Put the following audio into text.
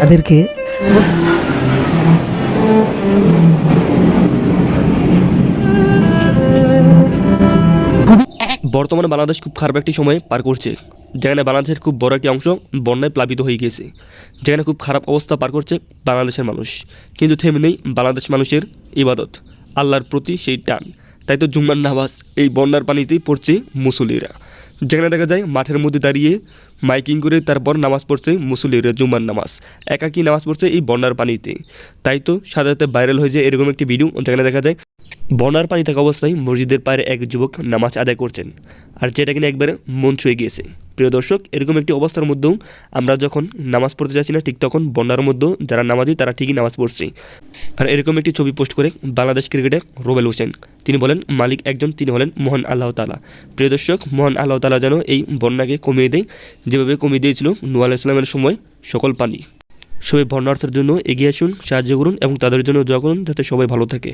তাদেরকে বর্তমানে বাংলাদেশ খুব খারাপ একটি সময় পার করছে। যেখানে বাংলাদেশের খুব বড় একটি অংশ বন্যায় প্লাবিত হয়ে গিয়েছে। যেখানে খুব খারাপ অবস্থা পার করছে বাংলাদেশের মানুষ। কিন্তু থেমে নেই বাংলাদেশ মানুষের ইবাদত, আল্লাহর প্রতি সেই টান। তাই তো জুম্মার নামাজ, এই বন্যার পানিতেই পড়ছে মুসল্লিরা। যেখানে দেখা যায় মাঠের মধ্যে দাঁড়িয়ে মাইকিং করে তারপর নামাজ পড়ছে মুসল্লিরা জুম্মার নামাজ। একাকি নামাজ পড়ছে এই বন্যার পানিতে। তাই তো সাধারণত ভাইরাল হয়ে যায় এরকম একটি ভিডিও, যেখানে দেখা যায় বন্যার পানি থাকা অবস্থায় মসজিদের পায়ের এক যুবক নামাজ আদায় করছেন, আর যেটা কিনা একবারে মন ছুঁয়ে গিয়েছে। প্রিয় দর্শক, এরকম একটি অবস্থার মধ্যেও আমরা যখন নামাজ পড়তে যাচ্ছি না, ঠিক তখন বন্যার মধ্যেও যারা নামাজি, তারা ঠিকই নামাজ পড়ছে। আর এরকম একটি ছবি পোস্ট করে বাংলাদেশ ক্রিকেটার রোবেল হোসেন। তিনি বলেন, মালিক একজন, তিনি হলেন মোহন আল্লাহ তালা প্রিয় দর্শক, মোহন আল্লাহ তালা যেন এই বন্যাকে কমিয়ে দেয়। যেভাবে কমিয়ে দিয়েছিল আলাহ ইসলামের সময়, সকল পানি। সবাই বন্যার্থের জন্য এগিয়ে আসুন, সাহায্য করুন এবং তাদের জন্য দোয়া করুন, যাতে সবাই ভালো থাকে।